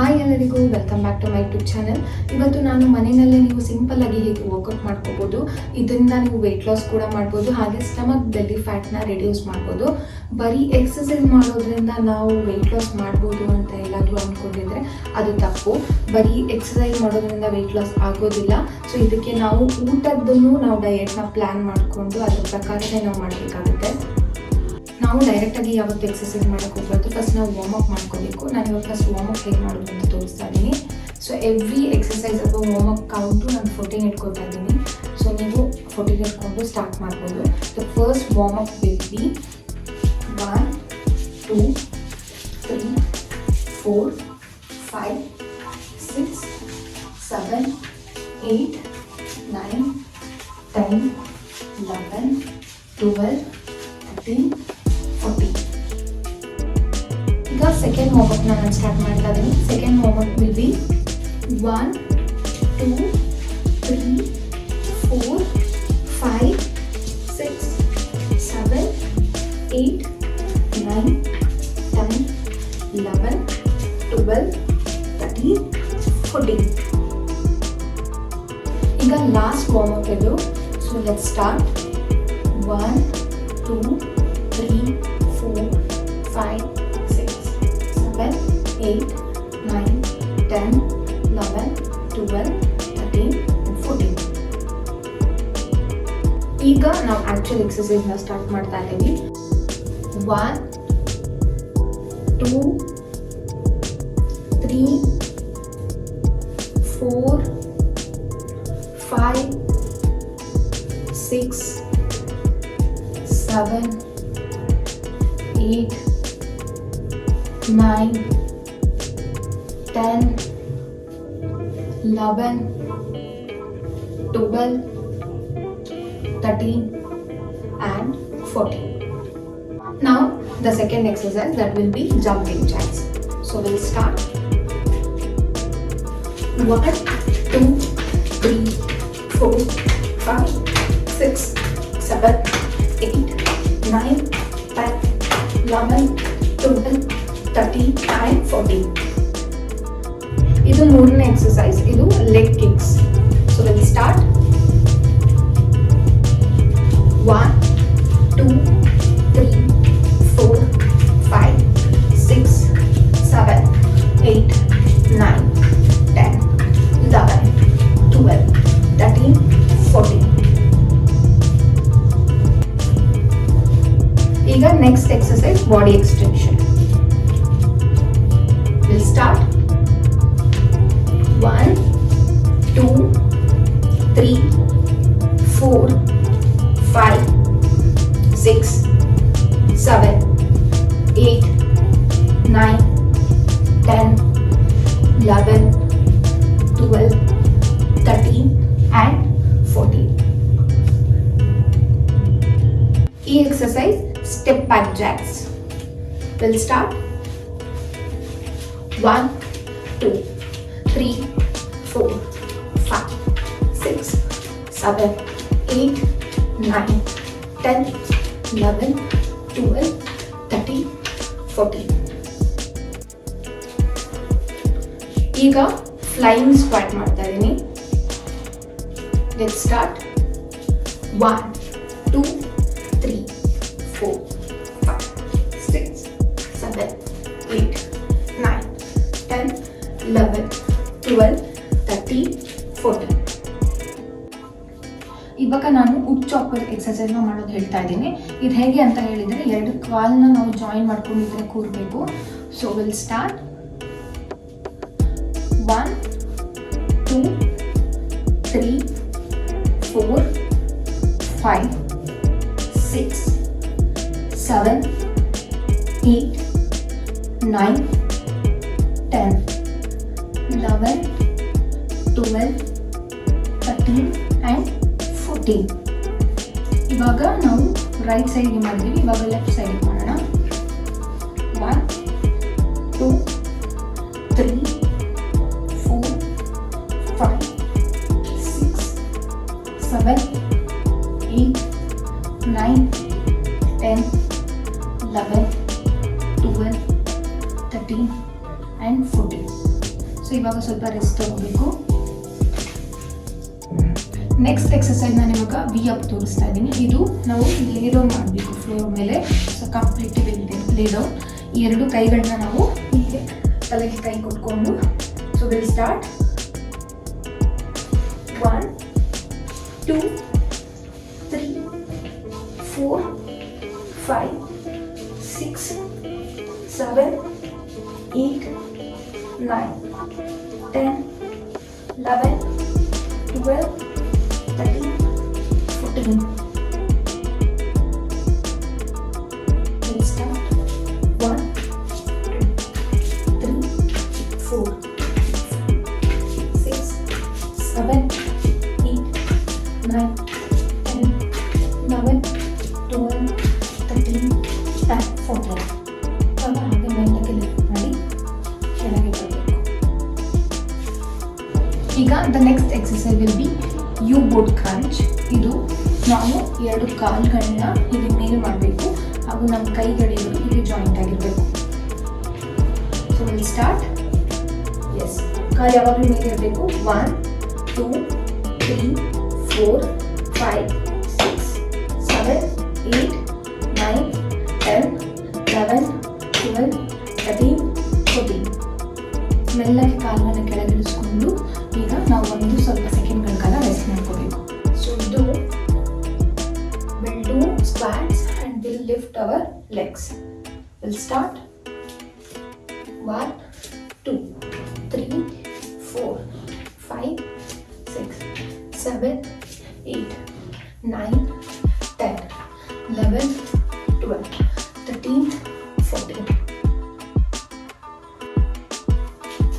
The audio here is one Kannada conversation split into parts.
ಹಾಯ್ ಎಲ್ಲರಿಗೂ welcome back to my YouTube channel ಇವತ್ತು ನಾನು ಮನೆಯಲ್ಲೇ ನೀವು ಸಿಂಪಲ್ ಆಗಿ ಹೇಗೆ ವರ್ಕೌಟ್ ಮಾಡ್ಕೋಬೋದು, ಇದರಿಂದ ನೀವು ವೆಯ್ಟ್ ಲಾಸ್ ಕೂಡ ಮಾಡ್ಬೋದು, ಹಾಗೆ ಸ್ಟಮಕ್ ಬೆಲ್ಲಿ ಫ್ಯಾಟ್ನ ರಿಡ್ಯೂಸ್ ಮಾಡ್ಬೋದು. ಬರೀ ಎಕ್ಸಸೈಸ್ ಮಾಡೋದ್ರಿಂದ ನಾವು ವೆಯ್ಟ್ ಲಾಸ್ ಮಾಡ್ಬೋದು ಅಂತ ಎಲ್ಲಾದರೂ ಅಂದ್ಕೊಂಡಿದ್ರೆ ಅದು ತಪ್ಪು. ಬರೀ ಎಕ್ಸಸೈಸ್ ಮಾಡೋದ್ರಿಂದ ವೆಯ್ಟ್ ಲಾಸ್ ಆಗೋದಿಲ್ಲ. ಸೊ ಇದಕ್ಕೆ ನಾವು ಊಟದ್ದನ್ನು ನಾವು ಡಯೆಟ್ನ ಪ್ಲ್ಯಾನ್ ಮಾಡಿಕೊಂಡು ಅದ್ರ ಪ್ರಕಾರನೇ ನಾವು ಮಾಡಬೇಕಾಗುತ್ತೆ. ನಾವು ಡೈರೆಕ್ಟಾಗಿ ಯಾವತ್ತು ಎಕ್ಸಸೈಸ್ ಮಾಡೋಕ್ಕೆ ಹೋಗ್ಬಾರ್ದು. ಫಸ್ಟ್ ನಾವು ವಾರ್ಮ್ ಅಪ್ ಮಾಡ್ಕೋಬೇಕು. ನಾನು ಇವಾಗ ಫಸ್ಟ್ ವಾರ್ಮ್ ಅಪ್ ಹೇಗೆ ಮಾಡೋದು ಅಂತ ತೋರಿಸ್ತಾ ಇದ್ದೀನಿ. ಸೊ ಎವ್ರಿ ಎಕ್ಸಸೈಸ್ ಅಥವಾ ವಾರ್ಮ್ ಅಪ್ ಕೌಂಟು ನಾನು ಫೋರ್ಟೀನ್ ಇಟ್ಕೊಳ್ತಾ ಇದ್ದೀನಿ. ಸೊ ನೀವು ಫೋರ್ಟೀನ್ ಇಟ್ಕೊಂಡು ಸ್ಟಾರ್ಟ್ ಮಾಡ್ಬೋದು. The first warm up will be one two three four five six seven eight nine ten eleven twelve thirteen ಈಗ ಸೆಕೆಂಡ್ ವಾರ್ಮಪ್ ನಾನು ಸ್ಟಾರ್ಟ್ ಮಾಡ್ತಾ ಇದ್ದೀನಿ second warm up will be one two three four five six seven eight nine ten eleven twelve thirteen fourteen ಈಗ ಲಾಸ್ಟ್ ವಾರ್ಮಪ್ ಇದು so let start one two eight nine ten eleven twelve thirteen and fourteen ಈಗ ನಾವು ಆ್ಯಕ್ಚುಲ್ ಎಕ್ಸಸೈಸ್ನ ಸ್ಟಾರ್ಟ್ ಮಾಡ್ತಾ ಇದ್ದೀವಿ one two three four five six seven eight nine 10, 11, 12, 13 and 14. Now the second exercise that will be jumping jacks. So we'll start. 1, 2, 3, 4, 5, 6, 7, 8, 9, 10, 11, 12, 13 and 14. So ಮೂರನೇ ಎಕ್ಸಸೈಸ್ ಇದು leg kicks so we'll start one two three four five six seven eight nine ten eleven twelve thirteen fourteen ಈಗ next exercise body extension ಈ exercise step back jacks will start one two three four five six seven eight nine ten eleven twelve thirteen fourteen ಈಗ ಫ್ಲೈಯಿಂಗ್ ಸ್ಕ್ವಾಟ್ ಮಾಡ್ತಾ ಇದ್ದೀನಿ let start one two eleven twelve thirteen fourteen ಇವಾಗ ನಾನು ಉಡ್ ಚಾಪರ್ ಎಕ್ಸಸೈಸ್ನ ಮಾಡೋದು ಹೇಳ್ತಾ ಇದ್ದೀನಿ. ಇದು ಹೇಗೆ ಅಂತ ಹೇಳಿದರೆ ಎರಡು ಕಾಲ್ನ ನಾವು ಜಾಯಿನ್ ಮಾಡ್ಕೊಂಡಿದ್ರೆ ಕೂರಬೇಕು. So will start one two three four five six seven eight nine ten eleven twelve thirteen and fourteen ಇವಾಗ ನಾವು ರೈಟ್ ಸೈಡ್ಗೆ ಮಾಡಿದ್ದೀವಿ ಇವಾಗ ಲೆಫ್ಟ್ ಸೈಡ್ಗೆ ಮಾಡೋಣ ತೋರಿಸ್ತಾ ಇದ್ದೀನಿ. ಇದು ನಾವು ಲೇಡೋ ಮಾಡಬೇಕು. ಫ್ಲೋರ್ ಮೇಲೆ ಸೊ ಕಂಪ್ಲೀಟ್ಲಿ ಲೇ ಡೌನ್ ಈ ಎರಡು ಕೈಗಳನ್ನ ನಾವು ಹೀಗೆ ತಲೆಗೆ ಕೈ ಕೊಟ್ಕೊಂಡು so will start one two three four five six seven eight nine ten eleven twelve thirteen Thank you. ಎರಡು ಕಾಲ್ಗಳನ್ನ ಇಲ್ಲಿ ಮೇಲೆ ಮಾಡಬೇಕು. ಹಾಗೂ ನಮ್ಮ ಕೈಗಳಿರೋದು ಇಲ್ಲಿ ಜಾಯಿಂಟ್ ಆಗಿರಬೇಕು. ಸೊ ವಿಲ್ ಸ್ಟಾರ್ಟ್ ಎಸ್ ಕಾಲು ಯಾವಾಗಲೂ ಮೇಲೆ ಇರಬೇಕು. One two three four five six seven eight nine ten eleven twelve thirteen fourteen ಮೆಲ್ಲಗೆ ಕಾಲನ್ನ ಕೆಳಗಿಳಿಸ್ಕೊಂಡು ಈಗ ನಾವು ಒಂದು ಸ್ವಲ್ಪ lift our legs. We'll start. One, two, three, four, five, six, seven, eight, nine, ten, eleven, twelve, thirteen, fourteen.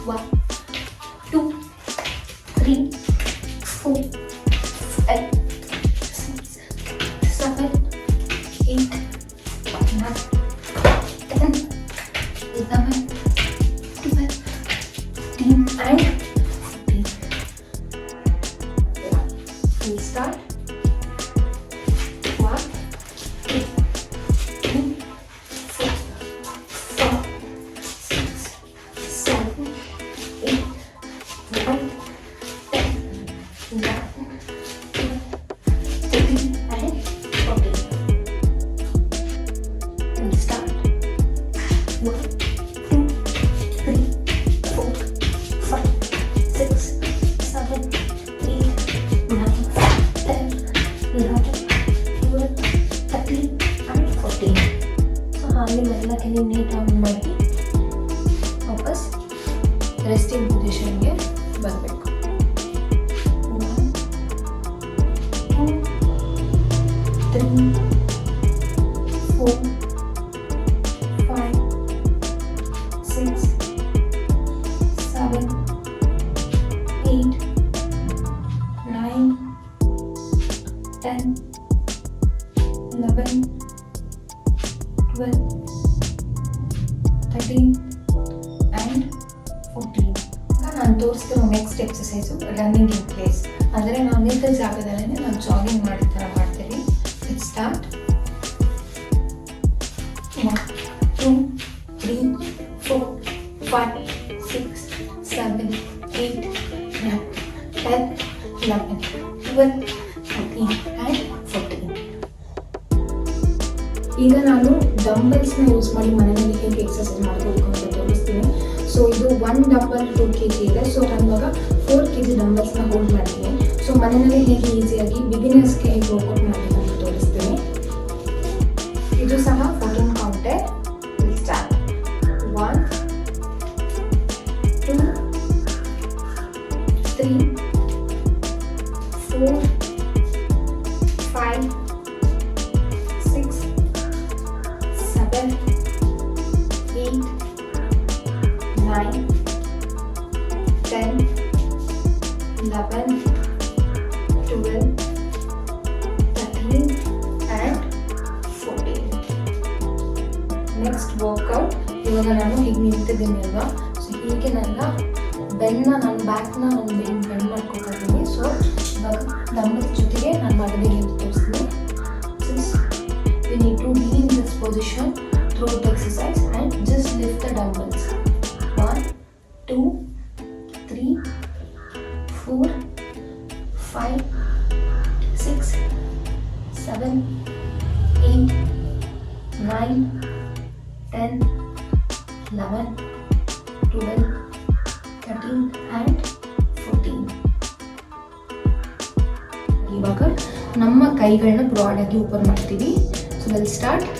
One, two, three, four. Resting ಪೊಸಿಷನ್ಗೆ ಬರಬೇಕು ತೋರಿಸ್ತಿರೋ next exercise running in place ಅಂದರೆ ನಾವು ನಿಂತ ಜಾಗದಲ್ಲೇ ನಾವು ಜಾಗಿಂಗ್ ಮಾಡಿದ ಥರ ಮಾಡ್ತೀವಿ. Start two three four five six seven eight nine ten eleven twelve ಡಂಬಲ್ಸ್ನ use ಮಾಡಿ ಮನೆಯಲ್ಲಿ ಹೇಗೆ ಎಕ್ಸಸೈಸ್ ಮಾಡಬೇಕು ಅಂತ ತೋರಿಸ್ತೀನಿ ಸೊ ಇದು one dumbbell two K G ಇದೆ ಸೊ ನಾನು ಇವಾಗ ಫೋರ್ ಕೆ ಜಿ ಡಂಬಲ್ಸ್ನ ಹೋಲ್ಡ್ ಮಾಡ್ತೀನಿ ಸೊ ಮನೆಯಲ್ಲಿ ಹೇಗೆ ಈಸಿಯಾಗಿ ಬಿಗಿನರ್ಸ್ಗೆ ಹೇಗೆ ವರ್ಕೌಟ್ ಮಾಡಬೇಕು ಅಂತ ತೋರಿಸ್ತೀನಿ ಇದು ಸಹ eight, nine, ten, eleven, twelve, thirteen, and fourteen. Next workout ಇವಾಗ ನಾನು ಹೀಗೆ ನಿಂತಿದ್ದೀನಿ ಅಲ್ವಾ ಸೊ ಹೀಗೆ ನನ್ನ ಬೆನ್ನ ನನ್ನ ಬ್ಯಾಕ್ನ ನಾನು ಬೆಂಡ್ ಬೆಂಡ್ ಮಾಡ್ಕೊತಾ ಇದ್ದೀನಿ ಸೊ ಇವಾಗ ಡಂಬಲ್ ಜೊತೆಗೆ ನಾನು ಮಾಡೋದೇ ಅಂತ ತೋರಿಸ್ತೀನಿ need to be in this position throat exercise and just lift the dumbbells. One, two, three, four, five, six, seven, eight, nine, ten, eleven, twelve, thirteen, and fourteen. ಇವಾಗ ನಮ್ಮ ಕೈಗಳನ್ನ ಬ್ರಾಡ್ ಆಗಿ ಓಪನ್ ಮಾಡ್ತೀವಿ so will start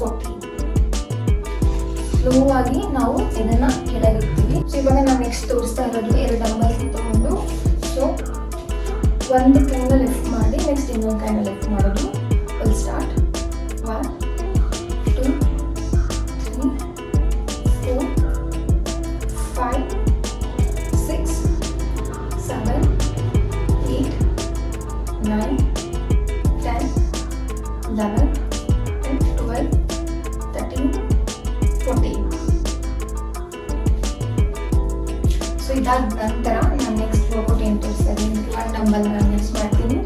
Fourteen slow ಆಗಿ ನಾವು ಇದನ್ನ ಕೆಳಗಿಡ್ತೀವಿ. ಸೊ ಇವಾಗ ನಾವು ನೆಕ್ಸ್ಟ್ ತೋರಿಸ್ತಾ ಇರೋದು ಎರಡು ಡಂಬಲ್ ತಗೊಂಡು. ಸೊ ಒಂದು ಕೈನ ಲಿಫ್ಟ್ ಮಾಡಿ ನೆಕ್ಸ್ಟ್ ಇನ್ನೊಂದು ಕೈನ ಲಿಫ್ಟ್ ಮಾಡೋದು. ಇದಾದ ನಂತರ ನಾನು ನೆಕ್ಸ್ಟ್ ವರ್ಕೌಟ್ ಏನು ತೋರಿಸ್ತಾ ಇದ್ದೀನಿ ಒನ್ ನಂಬರ್ ನಾನು ಮಿಕ್ಸ್ ಮಾಡ್ತೀನಿ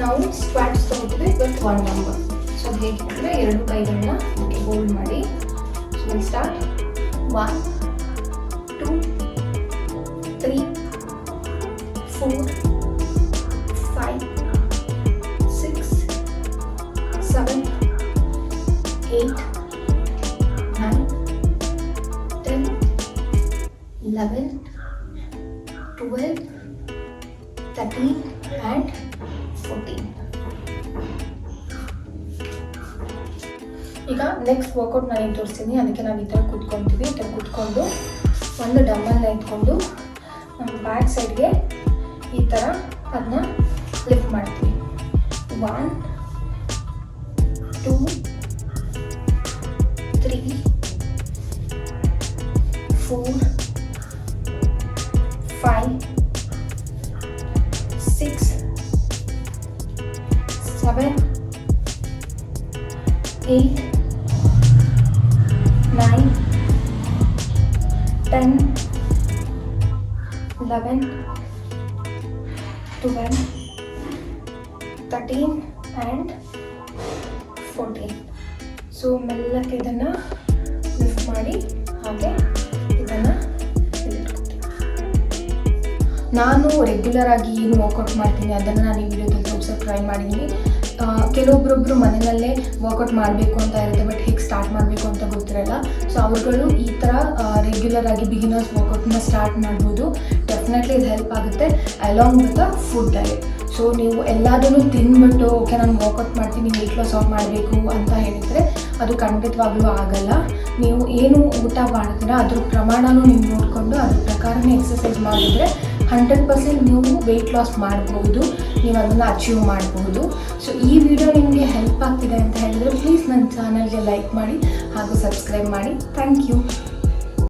ನಾವು ಸ್ಕ್ವಾಟ್ಸ್ ತಗೋತೀವಿ ವಿತ್ ಒನ್ ನಂಬರ್ ಸೊ ಅದು ಹೇಗೆ ಅಂದರೆ ಎರಡು ಕೈಗಳನ್ನ ಹೋಲ್ಡ್ ಮಾಡಿ so will start one two three four five six seven, eight, 11, 12, 13 and 14. ಈಗ ನೆಕ್ಸ್ಟ್ ವರ್ಕೌಟ್ ನಾನು ಏನು ತೋರಿಸ್ತೀನಿ ಅದಕ್ಕೆ ನಾವು ಈ ಥರ ಕುತ್ಕೊತೀವಿ ಈ ಥರ ಕುತ್ಕೊಂಡು ಒಂದು ಡಂಬಲ್ನ ಇಟ್ಕೊಂಡು ನಮ್ಮ ಬ್ಯಾಕ್ ಸೈಡ್ಗೆ ಈ ಥರ ಅದನ್ನ ಲಿಫ್ಟ್ ಮಾಡ್ತೀವಿ one two three four 11, 12, 13 and fourteen so ಮೆಲ್ಲಕ್ಕೆ ಇದನ್ನು ಲಿಫ್ಟ್ ಮಾಡಿ ಹಾಗೆ ಇದನ್ನು ನಾನು ರೆಗ್ಯುಲರ್ ಆಗಿ ಏನು ವರ್ಕೌಟ್ ಮಾಡ್ತೀನಿ ಅದನ್ನು ನಾನು ಈ ವಿಡಿಯೋದಲ್ಲಿ ತೋರಿಸೋಕೆ ಟ್ರೈ ಮಾಡಿದ್ದೀನಿ. ಆ, ಕೆಲವೊಬ್ರೊಬ್ರು ಮನೆಯಲ್ಲೇ ವರ್ಕೌಟ್ ಮಾಡಬೇಕು ಅಂತ ಇರುತ್ತೆ ಬಟ್ ಹೇಗೆ ಸ್ಟಾರ್ಟ್ ಮಾಡಬೇಕು ಅಂತ ಗೊತ್ತಿರಲ್ಲ. ಸೊ ಅವ್ರುಗಳು ಈ ಥರ ರೆಗ್ಯುಲರ್ ಆಗಿ ಬಿಗಿನರ್ಸ್ ವರ್ಕೌಟ್ನ ಸ್ಟಾರ್ಟ್ ಮಾಡ್ಬೋದು. ಡೆಫಿನೆಟ್ಲಿ ಇದು ಹೆಲ್ಪ್ ಆಗುತ್ತೆ along with a food diet so ನೀವು ಎಲ್ಲದನ್ನು ತಿಂದ್ಬಿಟ್ಟು ಓಕೆ ನಾನು ವರ್ಕೌಟ್ ಮಾಡ್ತೀನಿ ವೆಯ್ಟ್ ಲಾಸ್ ಆಫ್ ಮಾಡಬೇಕು ಅಂತ ಹೇಳಿದರೆ ಅದು ಖಂಡಿತವಾಗ್ಲೂ ಆಗಲ್ಲ. ನೀವು ಏನು ಊಟ ಮಾಡ್ತೀರಾ ಅದ್ರ ಪ್ರಮಾಣನೂ ನೀವು ನೋಡಿಕೊಂಡು ಅದ್ರ ಪ್ರಕಾರನೇ ಎಕ್ಸಸೈಸ್ ಮಾಡಿದರೆ ಹಂಡ್ರೆಡ್ ಪರ್ಸೆಂಟ್ ನೀವು ವೆಯ್ಟ್ ಲಾಸ್ ಮಾಡಬಹುದು ನೀವು ಅದನ್ನು ಅಚೀವ್ ಮಾಡಬಹುದು. ಸೊ ಈ ವಿಡಿಯೋ ನಿಮಗೆ ಹೆಲ್ಪ್ ಆಗ್ತಿದೆ ಅಂತ ಹೇಳಿದರೆ ಪ್ಲೀಸ್ ನನ್ನ ಚಾನಲ್ಗೆ ಲೈಕ್ ಮಾಡಿ ಹಾಗೂ ಸಬ್ಸ್ಕ್ರೈಬ್ ಮಾಡಿ. Thank you